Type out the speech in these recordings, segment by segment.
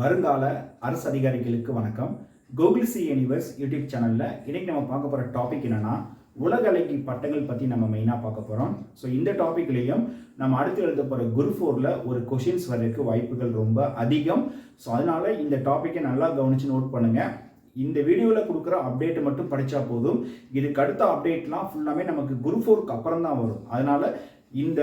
வருங்கால அரசு அதிகாரிகளுக்கு வணக்கம். கூகுள் சி யூனிவர்ஸ் யூடியூப் சேனலில் இன்னைக்கு நம்ம பார்க்க போகிற டாபிக் என்னென்னா உலக அலைக்கு பட்டங்கள் பற்றி நம்ம மெயினாக பார்க்க போகிறோம் ஸோ இந்த டாப்பிக்லேயும் நம்ம அடுத்து எழுத போகிற குரு ஃபோரில் ஒரு கொஷின்ஸ் வர்றதுக்கு வாய்ப்புகள் ரொம்ப அதிகம். ஸோ அதனால் இந்த டாப்பிக்கை நல்லா கவனித்து நோட் பண்ணுங்கள் இந்த வீடியோவில் கொடுக்குற அப்டேட் மட்டும் படித்தா போதும். இதுக்கு அடுத்த அப்டேட்லாம் ஃபுல்லாமே நமக்கு குரு ஃபோருக்கு அப்புறம் தான் வரும். அதனால் இந்த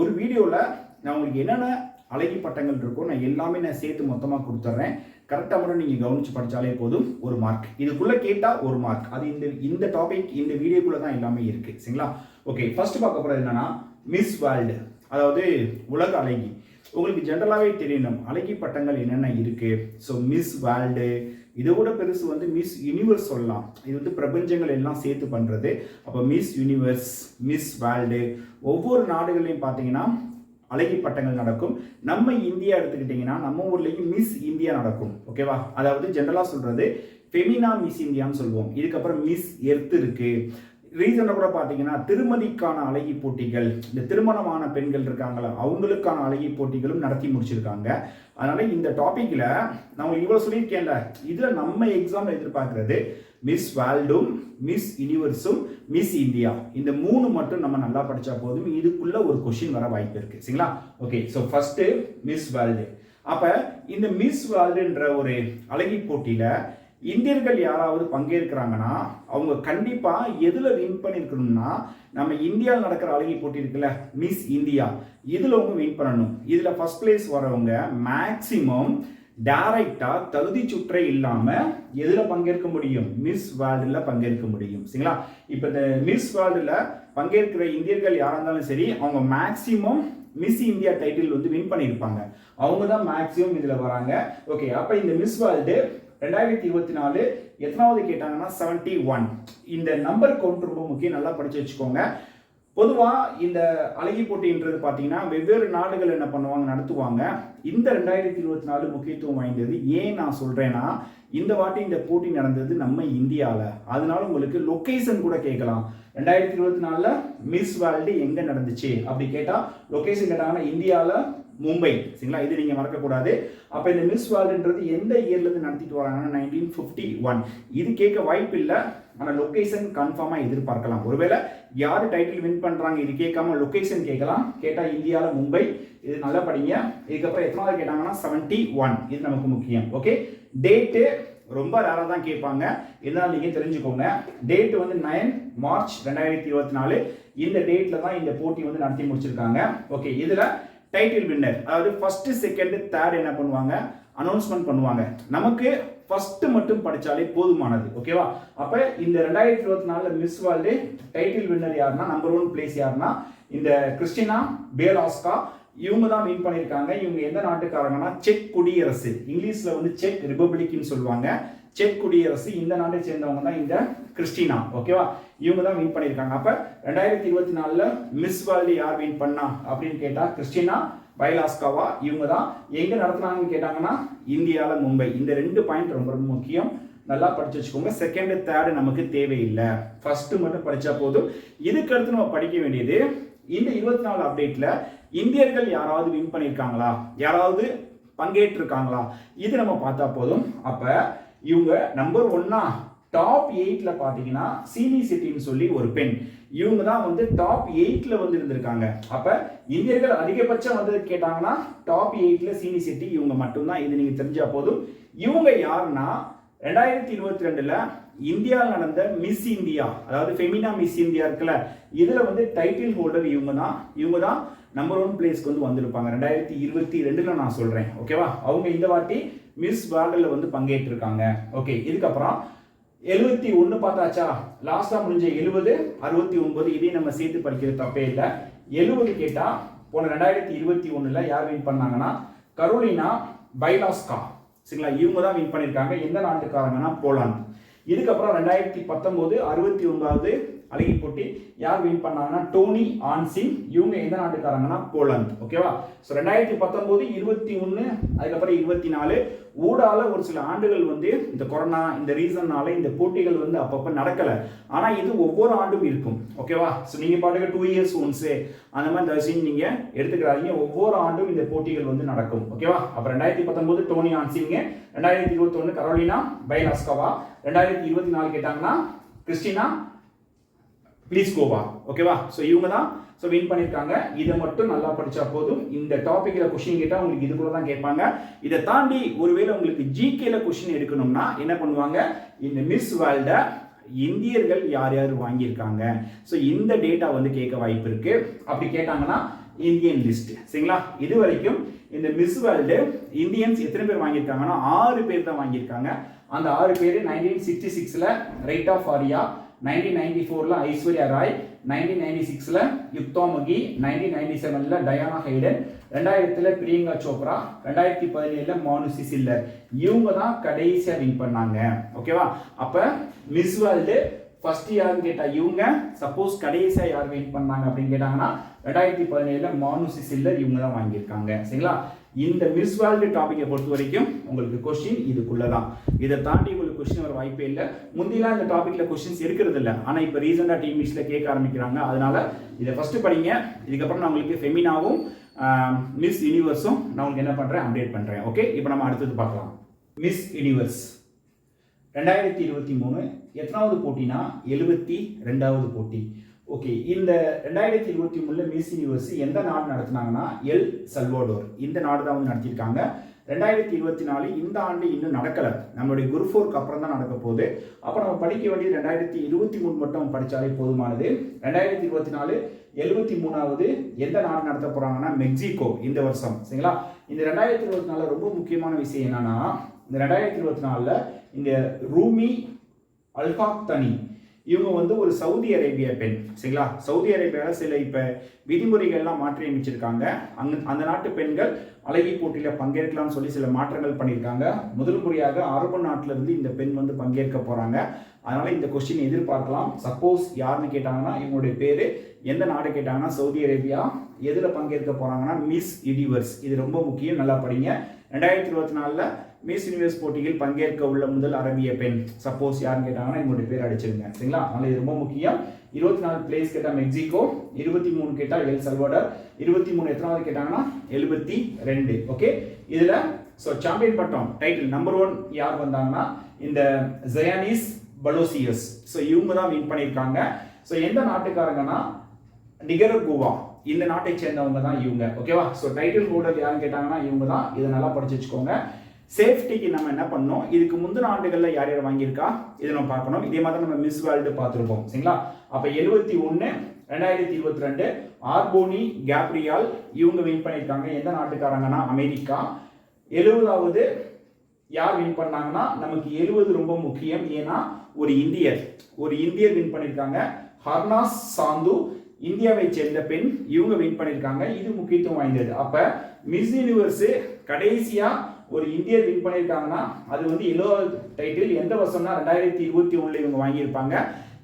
ஒரு வீடியோவில் நான் உங்களுக்கு என்னென்ன அழகி பட்டங்கள் இருக்கும். நான் எல்லாமே நான் சேர்த்து மொத்தமாக கொடுத்துட்றேன் கரெக்டாக மட்டும் நீங்கள் கவனித்து படித்தாலே போதும். ஒரு மார்க் இதுக்குள்ளே கேட்டால் ஒரு மார்க் அது இந்த இந்த டாபிக் இந்த வீடியோக்குள்ளே தான் எல்லாமே இருக்குது சரிங்களா? ஓகே ஃபர்ஸ்ட் பார்க்க போகிறது என்னன்னா மிஸ் வேர்ல்டு அதாவது உலக அழகி. உங்களுக்கு ஜென்ரலாகவே தெரியணும். அழகி பட்டங்கள் என்னென்ன இருக்குது ஸோ மிஸ் வேர்ல்டு இதை விட பெருசு வந்து மிஸ் யூனிவர்ஸ் சொல்லலாம். இது வந்து பிரபஞ்சங்கள் எல்லாம் சேர்த்து பண்ணுறது அப்போ மிஸ் யூனிவர்ஸ் மிஸ் வேர்ல்டு ஒவ்வொரு நாடுகள்லையும் பார்த்தீங்கன்னா அழகி பட்டங்கள் நடக்கும். நம்ம இந்தியா எடுத்துக்கிட்டிங்கன்னா நம்ம ஊர்லேயும் மிஸ் இந்தியா நடக்கும். ஓகேவா அதாவது ஜென்ரலாக சொல்கிறது ஃபெமினா மிஸ் இந்தியான்னு சொல்லுவோம். இதுக்கப்புறம் மிஸ் எர்த் இருக்குது ரீசனாக கூட பார்த்தீங்கன்னா திருமதிக்கான அழகி போட்டிகள் இந்த திருமணமான பெண்கள் இருக்காங்களா அவங்களுக்கான அழகி போட்டிகளும் நடத்தி முடிச்சிருக்காங்க. அதனால் இந்த டாப்பிக்கில் நான் உங்களுக்கு இவ்வளோ சொல்லியிருக்கேன்ல இதில் நம்ம எக்ஸாம் எதிர்பார்க்கறது மிஸ் வேர்ல்டும் மிஸ் யூனிவர்ஸும் மிஸ் இந்தியா இந்த மூணு மட்டும் நம்ம நல்லா படித்தா போதும். இதுக்குள்ள ஒரு கொஷின் வர வாய்ப்பு இருக்கு. சரிங்களா? Okay so first Miss World அப்போ இந்த மிஸ் வேர்ல்டுன்ற ஒரு அழகி போட்டியில் இந்தியர்கள் யாராவது பங்கேற்கிறாங்கன்னா அவங்க கண்டிப்பாக எதில் வின் பண்ணியிருக்கணும்னா நம்ம இந்தியாவில் நடக்கிற அழகி போட்டி இருக்குல்ல மிஸ் இந்தியா இதில் அவங்க வின் பண்ணணும். இதில் ஃபர்ஸ்ட் பிளேஸ் வரவங்க மேக்சிமம் டைரக்டாக தகுதி சுற்றே இல்லாமல் எதில் பங்கேற்க முடியும்? மிஸ் வேர்ல்டில் பங்கேற்க முடியும். சரிங்களா? இப்போ இந்த மிஸ் வேர்ல்டில் பங்கேற்கிற இந்தியர்கள் யாராக இருந்தாலும் சரி அவங்க மேக்சிமம் மிஸ் இந்தியா டைட்டில் வந்து வின் பண்ணியிருப்பாங்க. அவங்க தான் மேக்ஸிமம் இதில் வராங்க. ஓகே அப்போ இந்த மிஸ் வேர்ல்டு ரெண்டாயிரத்தி இருபத்தி நாலு எத்தனாவது கேட்டாங்கன்னா செவன்டி ஒன் இந்த நம்பர் கவுண்ட் ரொம்ப முக்கியம். நல்லா படிச்சு வச்சுக்கோங்க. பொதுவாக இந்த அழகி போட்டின்றது பார்த்தீங்கன்னா வெவ்வேறு நாடுகள் என்ன பண்ணுவாங்க நடத்துவாங்க. இந்த ரெண்டாயிரத்தி இருபத்தி நாலு முக்கியத்துவம் வாய்ந்தது. ஏன் நான் சொல்கிறேன்னா இந்த வாட்டி இந்த போட்டி நடந்தது நம்ம இந்தியாவில் அதனால உங்களுக்கு லொக்கேஷன் கூட கேட்கலாம். ரெண்டாயிரத்தி இருபத்தி நாலில் மிஸ் வேர்ல்டு எங்கே நடந்துச்சு? அப்படி கேட்டால் லொக்கேஷன் கேட்டாங்கன்னா இந்தியாவில் மும்பை சரிங்களா? இது நீங்கள் மறக்கக்கூடாது. அப்போ இந்த மிஸ் வேர்ல்டுன்றது எந்த இயர்லேருந்து நடத்திட்டு வராங்கன்னா நைன்டீன் ஃபிஃப்டி ஒன் இது கேட்க வாய்ப்பு இல்லை. ஆனால் லொக்கேஷன் கன்ஃபார்மாக எதிர்பார்க்கலாம். ஒருவேளை யார் டைட்டில் வின் பண்ணுறாங்க இது கேட்காம லொக்கேஷன் கேட்கலாம். கேட்டால் இந்தியாவில் மும்பை இது நல்லா படிங்க. இதுக்கப்புறம் எத்தனாவது கேட்டாங்கன்னா செவன்ட்டி ஒன் இது நமக்கு முக்கியம். ஓகே டேட்டு ரொம்ப ரேராக தான் கேட்பாங்க. இதனால் நீங்கள் தெரிஞ்சுக்கோங்க. டேட் வந்து நைன் மார்ச் ரெண்டாயிரத்தி இருபத்தி நாலு. இந்த டேட்டில் தான் இந்த போட்டி வந்து நடத்தி முடிச்சிருக்காங்க. ஓகே இதில் டைட்டில் வின்னர் அதாவது ஃபர்ஸ்ட் செகண்ட் தேர்ட் என்ன பண்ணுவாங்க? அனௌன்ஸ்மெண்ட் பண்ணுவாங்க. நமக்கு ஃபர்ஸ்ட் மட்டும் படிச்சாலே போதுமானது. ஓகேவா அப்ப இந்த ரெண்டாயிரத்தி இருபத்தி நாலுல மிஸ் வேர்ல்டு டைட்டில் வின்னர் யாருன்னா நம்பர் ஒன் பிளேஸ் யாருன்னா இந்த கிறிஸ்டினா பேலாஸ்கா இவங்க தான் வின் பண்ணியிருக்காங்க. இவங்க எந்த நாட்டுக்காரங்கன்னா? செக் குடியரசு. இங்கிலீஷில் வந்து செக் ரிபப்ளிக்னு சொல்லுவாங்க. செக் குடியரசு இந்த நாட்டை சேர்ந்தவங்க தான் இந்த கிறிஸ்டினா. ஓகேவா? இவங்க தான் வின் பண்ணியிருக்காங்க. அப்போ ரெண்டாயிரத்தி இருபத்தி நாலில் மிஸ் வேர்ல்டு யார் வின் பண்ணா அப்படின்னு கேட்டால் கிறிஸ்டினா பைலாஸ்காவா. இவங்க தான் எங்கே நடத்துனாங்கன்னு கேட்டாங்கன்னா இந்தியாவில் மும்பை. இந்த ரெண்டு பாயிண்ட் ரொம்ப ரொம்ப முக்கியம். நல்லா படிச்சு வச்சுக்கோங்க. செகண்ட் தேர்டு நமக்கு தேவையில்லை. ஃபர்ஸ்ட் மட்டும் படித்தா போதும். இதுக்கடுத்து நம்ம படிக்க வேண்டியது இந்த இருபத்தி நாலு அப்டேட்டில் இந்தியர்கள் யாராவது வின் பண்ணியிருக்காங்களா? யாராவது பங்கேற்றிருக்காங்களா? இது நம்ம பார்த்தா போதும். அப்போ இவங்க நம்பர் ஒன்னா டாப் எயிட்ல பார்த்தீங்கன்னா சீனி சிட்டின்னு சொல்லி ஒரு பெண். இவங்க தான் வந்து டாப் எயிட்ல வந்து இருந்திருக்காங்க. அப்ப இந்தியர்கள் அதிகபட்சம் வந்து கேட்டாங்கன்னா டாப் எயிட்ல சீனி சிட்டி இவங்க மட்டும்தான். இது நீங்க தெரிஞ்சா போதும். இவங்க யாருன்னா ரெண்டாயிரத்தி இருபத்தி ரெண்டுல இந்தியாவில் நடந்த மிஸ் இந்தியா அதாவது ஃபெமினா மிஸ் இந்தியா இருக்குல்ல இதுல வந்து டைட்டில் ஹோல்டர் இவங்க தான். இவங்க தான் நம்பர் ஒன் பிளேஸ்க்கு வந்து வந்திருப்பாங்க. ரெண்டாயிரத்தி இருபத்தி ரெண்டில் நான் சொல்கிறேன் ஓகேவா அவங்க இந்த வாட்டி மிஸ் வேர்ல்டில் வந்து பங்கேற்றிருக்காங்க. ஓகே இதுக்கப்புறம் எழுபத்தி ஒன்று பார்த்தாச்சா? லாஸ்ட்டாக முடிஞ்ச எழுபது அறுபத்தி ஒன்பது இதையும் நம்ம சேர்த்து படிக்கிறது தப்பே இல்லை. எழுபது கேட்டால் போன ரெண்டாயிரத்தி இருபத்தி ஒன்றில் யார் வின் பண்ணாங்கன்னா கரோலினா பைலாஸ்கா. சரிங்களா? இவங்க தான் வின் பண்ணியிருக்காங்க எந்த நாட்டுக்காரங்கன்னா? போலாந்து. இதுக்கப்புறம் ரெண்டாயிரத்தி பத்தொம்போது அறுபத்தி ஒன்பதாவது அழகி போட்டி. யார் வின் பண்ணாங்கன்னா டோனி ஆன்சின் இவங்க எந்த நாட்டுக்காரங்கன்னா? போலந்து. ஓகேவா ஸோ ரெண்டாயிரத்தி பத்தொம்போது இருபத்தி ஒன்று அதுக்கப்புறம் இருபத்தி நாலு ஊடால ஒரு சில ஆண்டுகள் வந்து இந்த கொரோனா இந்த ரீசன்னால இந்த போட்டிகள் வந்து அப்பப்போ நடக்கலை. ஆனால் இது ஒவ்வொரு ஆண்டும் இருக்கும். ஓகேவா ஸோ நீங்கள் பாட்டுக்கு டூ இயர்ஸ் ஒன்ஸு அந்த மாதிரி தயவுசெய்து நீங்கள் எடுத்துக்கிறாதீங்க. ஒவ்வொரு ஆண்டும் இந்த போட்டிகள் வந்து நடக்கும். ஓகேவா அப்போ ரெண்டாயிரத்தி பத்தொம்போது டோனி ஆன்சிங்க. ரெண்டாயிரத்தி இருபத்தொன்று கரோலினா பைலாஸ்கவா. ரெண்டாயிரத்தி இருபத்தி நாலு கேட்டாங்கன்னா கிறிஸ்டினா ப்ளீஸ் கோவா ஓகேவா ஸோ இவங்க தான் ஸோ வின் பண்ணியிருக்காங்க இதை மட்டும் நல்லா படித்தா போதும். இந்த டாப்பிக்கில் கொஷின் கேட்டால் உங்களுக்கு இதுக்குள்ள தான் கேட்பாங்க. இதை தாண்டி ஒருவேளை உங்களுக்கு ஜிகேல கொஷின் எடுக்கணும்னா என்ன பண்ணுவாங்க? இந்த மிஸ் வேர்ல்டை இந்தியர்கள் யார் யார் வாங்கியிருக்காங்க? ஸோ இந்த டேட்டா வந்து கேட்க வாய்ப்பு இருக்கு. அப்படி கேட்டாங்கன்னா இந்தியன் லிஸ்ட் சரிங்களா? இது வரைக்கும் இந்த மிஸ் வேர்ல்டு இந்தியன்ஸ் எத்தனை பேர் வாங்கியிருக்காங்கன்னா ஆறு பேர் தான் வாங்கியிருக்காங்க. அந்த ஆறு பேர் நைன்டீன் சிக்ஸ்டி சிக்ஸில் right of Arya nineteen ninety ஃபோரில் ஐஸ்வர்யா ராய் நைன்டீன் நைன்டி சிக்ஸில் யுக்தா மகி நைன்டீன் நைன்டி செவனில் டயானா ஹைடன் ரெண்டாயிரத்தில் பிரியங்கா சோப்ரா ரெண்டாயிரத்தி பதினேழில் மானுசி சில்லர் இவங்க தான் கடைசியாக வின் பண்ணாங்க ஓகேவா அப்போ மிஸ் வேர்ல்டு ஃபர்ஸ்ட் யாருன்னு கேட்டால் இவங்க சப்போஸ் கடைசியாக யார் வின் பண்ணாங்க அப்படின்னு கேட்டாங்கன்னா ரெண்டாயிரத்தி பதினேழில் மானுசி சில்லர் இவங்க தான் வாங்கியிருக்காங்க. சரிங்களா? இந்த மிஸ் வேர்ல்டு டாப்பிக்கை பொறுத்த வரைக்கும் உங்களுக்கு கொஸ்டின் இதுக்குள்ளே தான் இதை தாண்டி கொஸ்டின் வர வாய்ப்பே இல்லை. முந்திலாம் இந்த டாப்பிக்கில் கொஸ்டின்ஸ் இருக்கிறது இல்லை. ஆனால் இப்போ ரீசெண்டாக டிவிஸில் கேட்க ஆரம்பிக்கிறாங்க. அதனால இதை ஃபஸ்ட்டு படிங்க. இதுக்கப்புறம் நான் உங்களுக்கு ஃபெமினாவும் மிஸ் யூனிவர்ஸும் நான் உங்களுக்கு என்ன பண்ணுறேன் அப்டேட் பண்ணுறேன் ஓகே இப்போ நம்ம அடுத்தது பார்க்கலாம். மிஸ் யூனிவர்ஸ் ரெண்டாயிரத்தி இருபத்தி மூணு எத்தனாவது போட்டினா எழுபத்தி ரெண்டாவது போட்டி. ஓகே இந்த ரெண்டாயிரத்தி இருபத்தி மூணுல மிஸ் யூனிவர்ஸ் எந்த நாடு நடத்தினாங்கன்னா எல் சல்வாடோர். இந்த நாடு தான் வந்து நடத்தியிருக்காங்க. ரெண்டாயிரத்தி இருபத்தி நாலு இந்த ஆண்டு இன்னும் நடக்கலை. நம்மளுடைய குரு ஃபோருக்கு அப்புறம் தான் நடக்க போகுது. அப்போ நம்ம படிக்க வேண்டியது ரெண்டாயிரத்தி இருபத்தி மூணு மட்டும் படித்தாலே போதுமானது. ரெண்டாயிரத்தி இருபத்தி நாலு எழுபத்தி மூணாவது எந்த நாடு நடத்த போகிறாங்கன்னா மெக்சிகோ இந்த வருஷம். சரிங்களா? இந்த ரெண்டாயிரத்தி இருபத்தி நாலில் ரொம்ப முக்கியமான விஷயம் என்னன்னா இந்த ரெண்டாயிரத்தி இருபத்தி நாலில் இந்த ரூமி அல்காக்தனி இவங்க வந்து ஒரு சவுதி அரேபிய பெண். சரிங்களா? சவுதி அரேபியாவில் சில இப்போ விதிமுறைகள்லாம் மாற்றி அமைச்சிருக்காங்க. அங் அந்த நாட்டு பெண்கள் அழகி போட்டியில் பங்கேற்கலாம்னு சொல்லி சில மாற்றங்கள் பண்ணியிருக்காங்க. முதல் முறையாக அரபு நாட்டிலிருந்து இந்த பெண் வந்து பங்கேற்க போகிறாங்க அதனால் இந்த கொஸ்டின் எதிர்பார்க்கலாம். சப்போஸ் யாருன்னு கேட்டாங்கன்னா இவங்களுடைய பேர் எந்த நாடு கேட்டாங்கன்னா சவுதி அரேபியா. எதில் பங்கேற்க போகிறாங்கன்னா மிஸ் யூனிவர்ஸ். இது ரொம்ப முக்கியம் நல்லா படிங்க. ரெண்டாயிரத்தி இருபத்தி நாலில் மிஸ் யூனிவர்ஸ் போட்டியில் பங்கேற்க உள்ள முதல் அரபிய பெண். சப்போஸ் யாருன்னு கேட்டாங்கன்னா எங்களுடைய பேர் அடிச்சிருங்க. சரிங்களா? அதனால் இது ரொம்ப முக்கியம். இருபத்தி நாலு பிளேஸ் கேட்டால் மெக்சிகோ இருபத்தி மூணு கேட்டால் எல் சல்வாடர் இருபத்தி மூணு எத்தனாவது கேட்டாங்கன்னா எழுபத்தி ரெண்டு ஓகே இதில் ஸோ சாம்பியன் பட்டம் டைட்டில் நம்பர் ஒன் யார் வந்தாங்கன்னா இந்த ஜயானிஸ் பலோசியஸ் ஸோ இவங்க தான் வின் பண்ணியிருக்காங்க. ஸோ எந்த நாட்டுக்காரங்கன்னா நிகரகுவா இந்த நாட்டை சேர்ந்தவங்க தான் இவங்க ஓகேவா ஸோ டைட்டில் ஹோல்டர் யாருன்னு கேட்டாங்கன்னா இவங்க தான் இதை நல்லா படிச்சு வச்சுக்கோங்க. சேஃப்டிக்கு நம்ம என்ன பண்ணோம் இதுக்கு முந்தின ஆண்டுகளில் யார் யார் வாங்கியிருக்கா? இதை நம்ம பார்க்கணும். இதே மாதிரி நம்ம மிஸ் வேர்ல்டு பார்த்துருப்போம். சரிங்களா? அப்போ எழுபத்தி ஒன்று ரெண்டாயிரத்தி இருபத்தி ரெண்டு ஆர்போனி கேப்ரியால் இவங்க வின் பண்ணியிருக்காங்க. எந்த நாட்டுக்காரங்கன்னா? அமெரிக்கா. எழுபதாவது யார் வின் பண்ணாங்கன்னா? நமக்கு எழுபது ரொம்ப முக்கியம். ஏன்னா ஒரு இந்தியர். ஒரு இந்தியர் வின் பண்ணியிருக்காங்க. ஹர்னாஸ் சாந்து இந்தியாவை சேர்ந்த பெண் இவங்க வின் பண்ணியிருக்காங்க. இது முக்கியத்துவம் வாய்ந்தது. அப்போ மிஸ் யூனிவர்ஸு கடைசியாக ஒரு இந்தியர் வின் பண்ணியிருக்காங்கன்னா அது வந்து எல்லோ டைட்டில் எந்த வருஷம்னா ரெண்டாயிரத்தி இருபத்தி ஒன்றில் இவங்க வாங்கியிருப்பாங்க.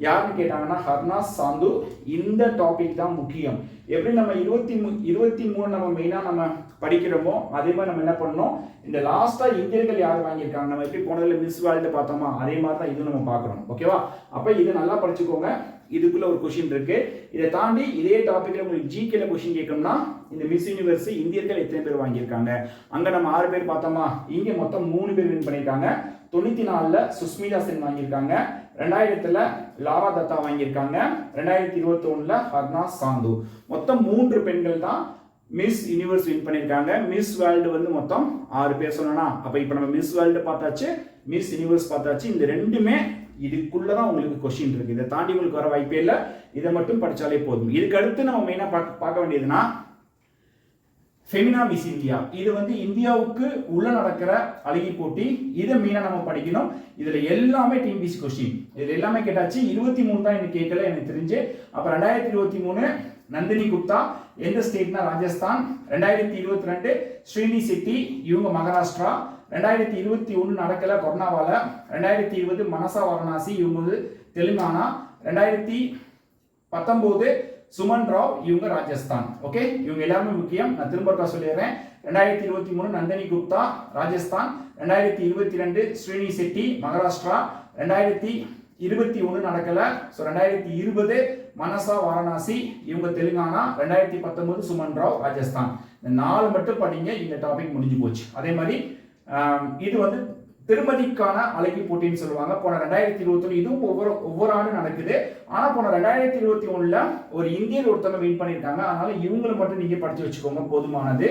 யாருன்னு கேட்டாங்கன்னா ஹர்னாஸ் சாந்து. இந்த டாபிக் தான் முக்கியம். எப்படி நம்ம இருபத்தி மூ இருபத்தி மூணு நம்ம மெயினாக நம்ம படிக்கிறோமோ அதே மாதிரி நம்ம என்ன பண்ணோம் இந்த லாஸ்ட்டாக இந்தியர்கள் யார் வாங்கியிருக்காங்க? நம்ம எப்படி போனதில் மிஸ் வேர்ல்டு பார்த்தோமா? அதே மாதிரி தான் இது நம்ம பார்க்குறோம் ஓகேவா அப்போ இதை நல்லா படிச்சுக்கோங்க. இதுக்குள்ள ஒரு கொஷின் இருக்கு. இதை தாண்டி இதே டாபிக்ல உங்களுக்கு ஜிகேல கொஷின் கேட்கணும்னா இந்த மிஸ் யூனிவர்ஸ் இந்தியர்கள் எத்தனை பேர் வாங்கியிருக்காங்க? அங்க நம்ம ஆறு பேர் பார்த்தோமா? இங்க மொத்தம் மூணு பேர் வின் பண்ணியிருக்காங்க. தொண்ணூத்தி நாலுல சுஸ்மிதா சென் வாங்கியிருக்காங்க. ரெண்டாயிரத்துல லாரா தத்தா வாங்கியிருக்காங்க. ரெண்டாயிரத்தி இருபத்தி ஒண்ணுல ஹர்னா சாந்து. மொத்தம் மூன்று பெண்கள் தான் மிஸ் யூனிவர்ஸ் வின் பண்ணியிருக்காங்க மிஸ் வேர்ல்டு வந்து மொத்தம் ஆறு பேர் சொன்னா அப்போ இப்போ நம்ம மிஸ் வேர்ல்டு பார்த்தாச்சு மிஸ் யூனிவர்ஸ் பார்த்தாச்சு இந்த ரெண்டுமே இதுக்குள்ளே தான் உங்களுக்கு கொஷின் இருக்குது இதை தாண்டி உங்களுக்கு வர வாய்ப்பே இல்லை. இதை மட்டும் படித்தாலே போதும். இதுக்கு அடுத்து நம்ம மெயினாக பார்க்க பார்க்க வேண்டியதுன்னா ஃபெமினா மிஸ் இந்தியா இது வந்து இந்தியாவுக்கு உள்ள நடக்கிற அழகி போட்டி. இதை மெயினாக நம்ம படிக்கணும். இதில் எல்லாமே டிஎன்பிசி கொஸ்டின் இதில் எல்லாமே கேட்டாச்சு. இருபத்தி மூணு தான் எனக்கு கேட்கல எனக்கு தெரிஞ்சு. அப்போ ரெண்டாயிரத்தி இருபத்தி மூணு நந்தினி குப்தா எந்த ஸ்டேட்னா ராஜஸ்தான். ரெண்டாயிரத்தி இருபத்தி ரெண்டு ஸ்ரீனி செட்டி இவங்க மகாராஷ்டிரா. ரெண்டாயிரத்தி இருபத்தி ஒன்று நடக்கல கொரோனாவால. ரெண்டாயிரத்தி இருபது மனசா வாரணாசி இவங்க வந்து தெலுங்கானா. ரெண்டாயிரத்தி பத்தொம்போது சுமன் ராவ் இவங்க ராஜஸ்தான். ஓகே இவங்க எல்லாருமே முக்கியம். நான் திரும்ப சொல்லிடுறேன். ரெண்டாயிரத்தி இருபத்தி மூணு நந்தினி குப்தா ராஜஸ்தான். ரெண்டாயிரத்தி இருபத்தி ரெண்டு ஸ்ரீனி செட்டி மகாராஷ்டிரா. ரெண்டாயிரத்தி இருபத்தி ஒன்று நடக்கல. ஸோ ரெண்டாயிரத்தி இருபது மனசா வாரணாசி இவங்க தெலுங்கானா ரெண்டாயிரத்தி பத்தொன்பது சுமன் ராவ் ராஜஸ்தான். இந்த நாலு மட்டும் படிங்க இந்த டாபிக் முடிஞ்சு போச்சு. அதே மாதிரி இது வந்து திருமதிக்கான அழகி போட்டின்னு சொல்லுவாங்க. போன ரெண்டாயிரத்தி இருபத்தி இதுவும் ஒவ்வொரு ஒவ்வொரு ஆண்டு நடக்குது. ஆனால் போன ரெண்டாயிரத்தி இருபத்தி ஒன்றில் ஒரு இந்தியர் ஒருத்தவங்க வின் பண்ணியிருக்காங்க. அதனால இவங்களை மட்டும் நீங்கள் படித்து வச்சுக்கோங்க போதுமானது.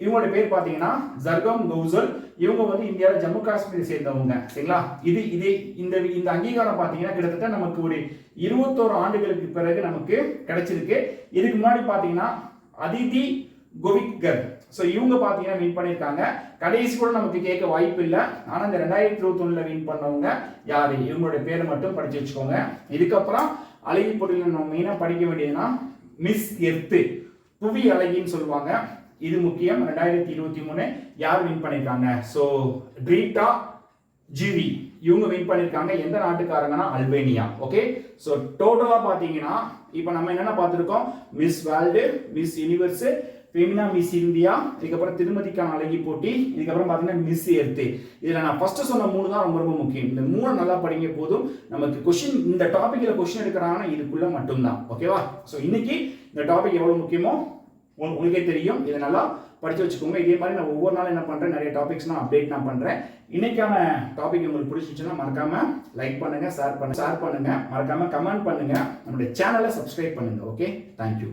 இவங்களோட பேர் பார்த்தீங்கன்னா ஜர்கம் கௌசல். இவங்க வந்து இந்தியாவில் ஜம்மு காஷ்மீர் சேர்ந்தவங்க. சரிங்களா? இது இது இந்த இந்த அங்கீகாரம் பார்த்தீங்கன்னா கிட்டத்தட்ட நமக்கு ஒரு இருபத்தோரு ஆண்டுகளுக்கு பிறகு நமக்கு கிடைச்சிருக்கு. இதுக்கு முன்னாடி பார்த்தீங்கன்னா அதிதி கோவித்கர். ஸோ இவங்க பார்த்தீங்கன்னா வின் பண்ணியிருக்காங்க. கடைசி கூட நமக்கு கேட்க வாய்ப்பு இல்லை. ஆனால் இந்த ரெண்டாயிரத்தி இருபத்தொன்னில் வின் பண்ணவங்க யார்? இவங்களுடைய பேரை மட்டும் படிச்சு வச்சுக்கோங்க. இதுக்கப்புறம் அழகி பொருளில் நம்ம மெயினாக படிக்க வேண்டியதுன்னா மிஸ் எர்த்து. புவி அழகின்னு சொல்லுவாங்க. இது முக்கியம். ரெண்டாயிரத்தி இருபத்தி மூணு யார் வின் பண்ணியிருக்காங்க ஸோ ட்ரீட்டா ஜிவி இவங்க வின் பண்ணியிருக்காங்க எந்த நாட்டுக்காரங்கன்னா? அல்பேனியா. ஓகே ஸோ டோட்டலாக பார்த்தீங்கன்னா இப்போ நம்ம என்னென்ன பார்த்துருக்கோம்? Miss World Miss Universe Femina Miss India இதுக்கப்புறம் திருமதிக்கான அழகி போட்டி இதுக்கப்புறம் பார்த்தீங்கன்னா மிஸ் எர்த்து இதில் நான் ஃபர்ஸ்ட் சொன்ன மூணு தான் ரொம்ப ரொம்ப முக்கியம். இந்த மூணு நல்லா படிங்க போதும். நமக்கு கொஷின் இந்த டாப்பிக்கில் கொஷின் எடுக்கிறாங்கன்னா இதுக்குள்ளே மட்டும்தான். ஓகேவா ஸோ இன்னைக்கு இந்த டாபிக் எவ்வளோ முக்கியமோ உங்களுக்கே தெரியும். இதை நல்லா படித்து வச்சுக்கோங்க. இதே மாதிரி நான் ஒவ்வொரு நாளும் என்ன பண்ணுறேன் நிறைய டாபிக்ஸ் நான் அப்டேட் நான் பண்ணுறேன் இன்னைக்கான டாபிக் உங்களுக்கு பிடிச்சிச்சுன்னா மறக்காம லைக் பண்ணுங்கள் ஷேர் பண்ணுங்க ஷேர் பண்ணுங்கள் மறக்காம கமெண்ட் பண்ணுங்கள் நம்மளுடைய சேனலை சப்ஸ்கிரைப் பண்ணுங்கள் ஓகே தேங்க்யூ